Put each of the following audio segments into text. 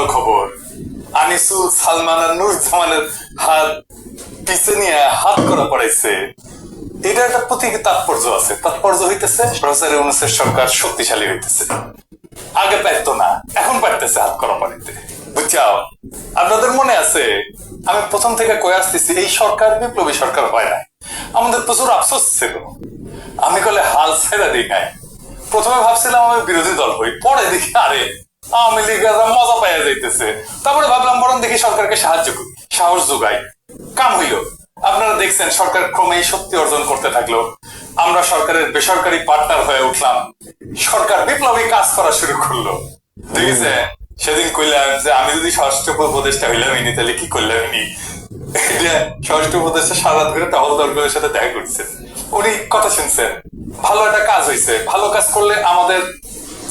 ভালো খবর। আনিসুল সালমান আর নুর জামানের হাত পিছে নিয়ে হাত করা পড়াইছে। এটা একটা প্রতীকী তাৎপর্য আছে। তাৎপর্য হইতেছে প্রফেসর ইউনুসের সরকার শক্তিশালী হইতেছে। আগে পারতো না, এখন পারতেছে হাত করা পানিতে। বুঝছাও? আপনাদের মনে আছে, আমি প্রথম থেকে কয়ে আসতেছি, এই সরকার বিপ্লবী সরকার হয় না আমাদের প্রচুর আফসোস ছিল। আমি কলে হাল ছেড়ে দিই প্রথমে ভাবছিলাম আমি বিরোধী দল হই, পরে দেখি আরে আওয়ামী লীগেরা মজা পাইয়া যাইতেছে। তারপরে ভাবলাম, বরং দেখি সরকারকে সাহায্য করি। সাহস যোগাই। কাম হইল। আপনারা দেখছেন, সরকার ক্রমেই শক্তি অর্জন করতে থাকল। আমরা সরকারের বেসরকারি পার্টনার হয়ে উঠলাম। সরকার বিপ্লবী কাজ করা শুরু করল। দেখেছে সেদিন কইলাম যে, আমি যদি স্বরাষ্ট্র উপদেষ্টা হইলাম ইনি, তাহলে কি করলাম ইনি স্বরাষ্ট্র উপদেষ্টা সারা করে টহল দলগুলোর সাথে দেখা করছেন উনি কথা শুনছেন। ভালো একটা কাজ হয়েছে ভালো কাজ করলে আমাদের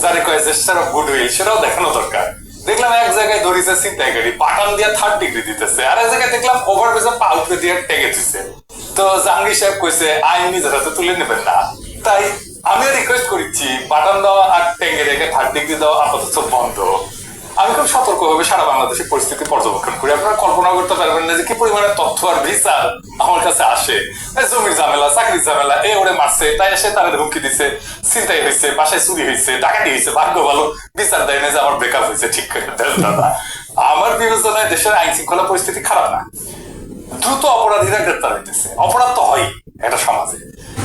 যারে কয় জেস্টার অফ গুডউইল সেটাও দেখানো দরকার। দেখলাম এক জায়গায় ধরিছে চিন্তাই গাড়ি পাটান দিয়ে থার্ড ডিগ্রি দিতেছে। আর এক জায়গায় দেখলাম ওভার ব্রিজে পা উঠে দিয়ে টেগে দিছে। তো জাহাঙ্গীর সাহেব কইছে আইন নিজের হাতে তুলে নেবেন না। তাই আমিও রিকোয়েস্ট করছি পাটান দেওয়া আর টেঙ্গে রেখে থার্ড ডিগ্রি দেওয়া আপাতত বন্ধ। আমি খুব সতর্কভাবে সারা বাংলাদেশের পরিস্থিতি পর্যবেক্ষণ করি। আপনারা কল্পনা করতে পারবেন না যে কি পরিমাণে তথ্য আর বিচার আমার কাছে আসে। জমির ঝামেলা, চাকরির ঝামেলা এ ওরে মারছে, তাই এসে তারা হুমকি দিছে চিন্তাই হয়েছে বাসায় চুরি হয়েছে ডাকাতি হয়েছে ভাগ্য ভালো, বিচার দেয় না যে আমার ব্রেকআপ হয়েছে ঠিক করে আমার বিবেচনায় দেশের আইন শৃঙ্খলা পরিস্থিতি খারাপ না। দ্রুত অপরাধীরা গ্রেপ্তার হইতেছে। অপরাধ তো হয় একটা সমাজে।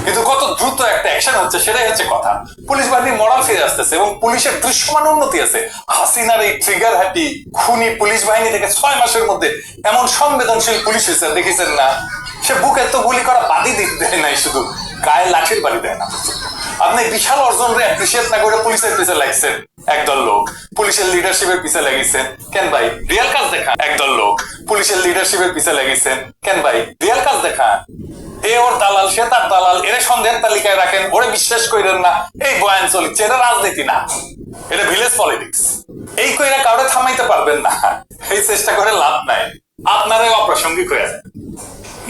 কিন্তু কত দ্রুত একটা অ্যাকশন হচ্ছে সেটাই হচ্ছে কথা। পুলিশ বাহিনী মরাল ফিরে আসতেছে এবং পুলিশের দৃশ্যমান উন্নতি আছে। হাসিনার এই ট্রিগার হ্যাপি খুনি পুলিশ বাহিনী থেকে ছয় মাসের মধ্যে এমন সংবেদনশীল পুলিশ হয়েছে, দেখেছেন না? সে বুকে তো গুলি করা বাদি দেয় নাই শুধু, গায়ে লাঠির বাড়ি দেয় না। আপনি বিশাল অর্জন রে অ্যাপ্রিসিয়েট না করে পুলিশের পিছে লাগছেন, একদল লোক। পুলিশের লিডারশিপের পিছে লাগিয়েছেন কেন ভাই? রিয়েল কাজ দেখা একদল লোক। পুলিশের লিডারশিপের পিছে লাগিয়েছেন কেন ভাই? রিয়েল কাজ দেখা এ ওর দালাল সে তার দালাল, এর সন্দেহের তালিকায় রাখেন, ওরে বিশ্বাস করেন না, এই বয়ান চলছে, এটা রাজনীতি না, এটা ভিলেজ পলিটিক্স। এই কইরা কাউরে থামাইতে পারবেন না, এই চেষ্টা করে লাভ নাই অপ্রাসঙ্গিক হয়ে যায়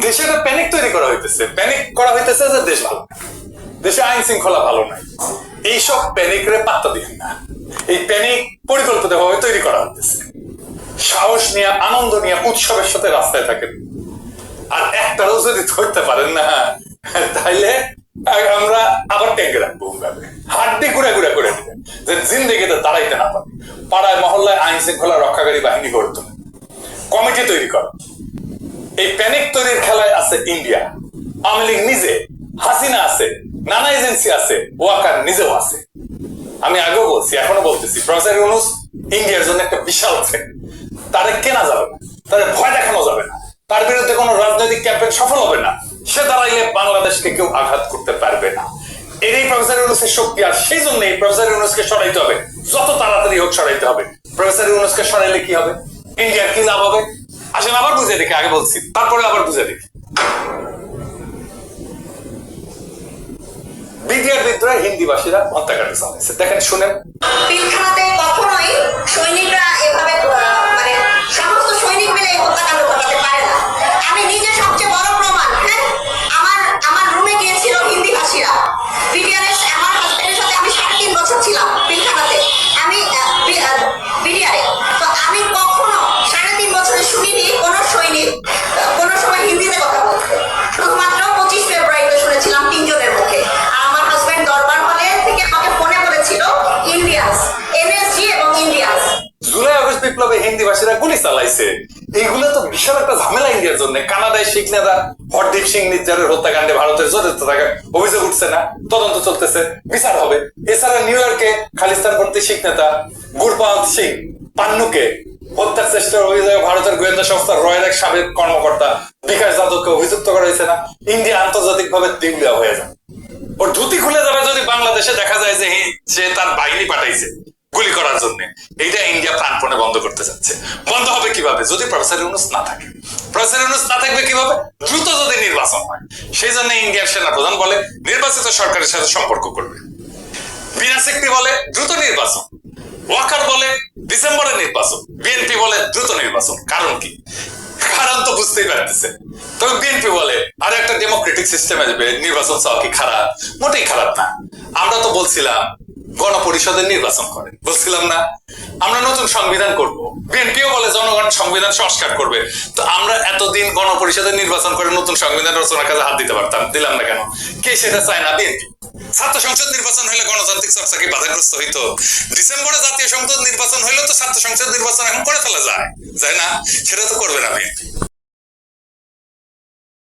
দেশে একটা প্যানিক তৈরি করা হইতেছে প্যানিক করা হইতেছে যে দেশ ভালো দেশে আইন শৃঙ্খলা ভালো নাই, এইসব প্যানিক রে পাত্তা দিন না, এই প্যানিক পরিকল্পিত ভাবে তৈরি করা হইতেছে। সাহস নিয়ে, আনন্দ নিয়ে, উৎসবের সাথে রাস্তায় থাকেন। আর একটাও যদি ধরতে পারেন না। তাইলে আমরা আবার টেকে রাখব হাড্ডি ঘুরে ঘুরে করে দিবেন, যে জিন্দিগিতে দাঁড়াইতে না পারে। পাড়ায়, মহল্লায় আইন শৃঙ্খলা রক্ষাকারী বাহিনী গড়ে তোলে। কমিটি তৈরি করো। এই প্যানিক তৈরির খেলায় আছে ইন্ডিয়া। আওয়ামী লীগ নিজে, হাসিনা আছে, নানা এজেন্সি আছে, ওয়াকার নিজেও আছে। আমি আগেও বলছি, এখনও বলতেছি, প্রফেসর ইউনুস ইন্ডিয়ার জন্য একটা বিশাল থ্রেট বাংলাদেশকে কেউ আঘাত করতে পারবে না। এরই প্রফেসর ইউনুসের শক্তি আর সেই জন্য প্রফেসর ইউনুসকে সরাইতে হবে। যত তাড়াতাড়ি হোক সরাইতে হবে। প্রফেসর ইউনুসকে সরাইলে কি হবে? ইন্ডিয়ার কি লাভ হবে? আসেন আবার বুঝে দেখি, আগে বলছি। তারপরে আবার বুঝে দেখি। বিডিআর বিদ্রোহে হিন্দিভাষীরা হত্যাকাণ্ড চালাইছে দেখেন, শুনেন। কখনোই সৈনিকরা এভাবে আগস্ট বিপ্লবে হিন্দিভাষীরা গুলি চালাইছে। এইগুলো তো বিশাল একটা ঝামেলা ইন্ডিয়ার জন্য। কানাডায় শিখ নেতা হরদীপ সিং নির্জারের হত্যাকাণ্ডে ভারতের জড়িত থাকার অভিযোগ উঠছে না। তদন্ত চলতেছে। বিচার হবে। এছাড়া নিউ ইয়র্কে খালিস্তানপন্থী শিখ নেতা গুরপান্ত সিং পান্নুকে হত্যার চেষ্টার অভিযোগে ভারতের গোয়েন্দা সংস্থা রয়ের এক সাবেক কর্মকর্তা বিকাশ যাদবকে অভিযুক্ত করা হয়েছে না। ইন্ডিয়া আন্তর্জাতিক ভাবে দিগুলিয়া হয়ে যায় ওর ধুতি খুলে যাবে যদি বাংলাদেশে দেখা যায় যে সে তার বাহিনী পাঠাইছে। গুলি করার জন্য। এইটা ইন্ডিয়া প্রাণপণে বন্ধ করতে যাচ্ছে। বন্ধ হবে কীভাবে? যদি প্রফেসর ইউনুস না থাকে। প্রফেসর ইউনুস না থাকবে কীভাবে? দ্রুত যদি নির্বাচন হয়। সেই জন্য ইন্ডিয়ার সেনাপ্রধান বলে, নির্বাচিত সরকারের সাথে সম্পর্ক করবে। বিনা সিকরি বলে, দ্রুত নির্বাচন। ওয়াকার বলে, ডিসেম্বরে নির্বাচন। বিএনপি বলে, দ্রুত নির্বাচন। কারণ কি? কারণ তো বুঝতেই পারতেছে তবে বিএনপি বলে, আর একটা ডেমোক্রেটিক সিস্টেম আসবে নির্বাচন চাওয়া কি খারাপ? মোটেই খারাপ না। আমরা তো বলছিলাম গণপরিষদের নির্বাচন করে। বলছিলাম না? আমরা নতুন সংবিধান করব। বিএনপিও বলে জনগণ সংবিধান সংস্কার করবে। তো আমরা এতদিন গণপরিষদের নির্বাচন করে নতুন সংবিধান রচনার কাজে হাত দিতে পারতাম। দিলাম না কেন? কে সেটা চায় না বিএনপি? ছাত্র সংসদ নির্বাচন হলে গণতান্ত্রিক চর্চা কি বাধাগ্রস্ত হইতো? ডিসেম্বরে জাতীয় সংসদ নির্বাচন হইলে তো ছাত্র সংসদ নির্বাচন এখন করে ফেলা যায়। যায় না? সেটা তো করবে না বিএনপি।